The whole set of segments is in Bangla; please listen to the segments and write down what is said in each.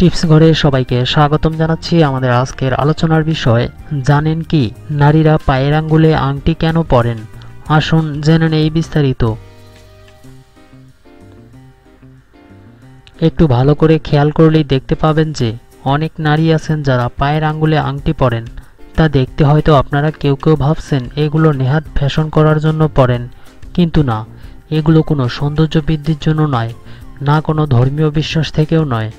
টিপস ঘরে সবাইকে স্বাগতম জানাচ্ছি আমাদের আজকের আলোচনার বিষয়, জানেন কি নারীরা পায়ের আঙ্গুলে আংটি কেন পরেন? আসুন জেনে নেই বিস্তারিত। একটু ভালো করে খেয়াল করলেই দেখতে পাবেন যে, অনেক নারী আছেন যারা পায়ের আঙ্গুলে আংটি পরেন। তা দেখতে হয়তো আপনারা কেউ কেউ ভাবছেন এগুলো নেহাত ফ্যাশন করার জন্য পরেন। কিন্তু না, এগুলো কোনো সৌন্দর্য বৃদ্ধির জন্য নয়, না কোনো ধর্মীয় বিশ্বাস থেকেও নয়।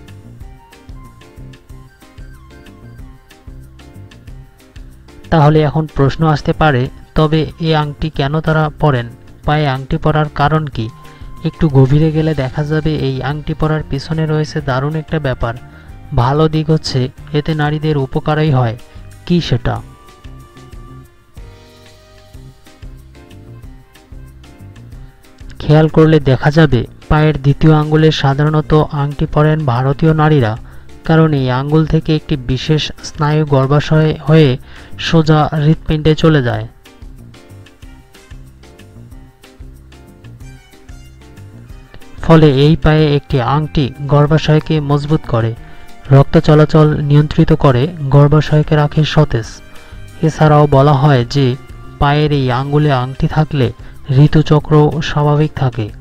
তাহলে এখন প্রশ্ন আসতে পারে, তবে এই আংটি কেন তারা পরেন? পায়ে আংটি পরার কারণ কি? একটু গভীরে গেলে দেখা যাবে এই আংটি পরার পিছনে রয়েছে দারুণ একটা ব্যাপার। ভালো দিক হচ্ছে, এতে নারীদের উপকারই হয়। কি সেটা? খেয়াল করলে দেখা যাবে, পায়ের দ্বিতীয় আঙ্গুলে সাধারণত আংটি পরেন ভারতীয় নারীরা। কারণ এই আঙ্গুল থেকে একটি বিশেষ স্নায়ু গর্ভাশয় হয়ে সোজা হৃৎপিণ্ডে চলে যায়। ফলে এই পায়ে একটি আংটি গর্ভাশয়কে মজবুত করে, রক্ত চলাচল নিয়ন্ত্রিত করে, গর্ভাশয়কে রাখে সতেজ। এছাড়াও বলা হয় যে, পায়ের এই আঙ্গুলে আংটি থাকলে ঋতুচক্র স্বাভাবিক থাকে।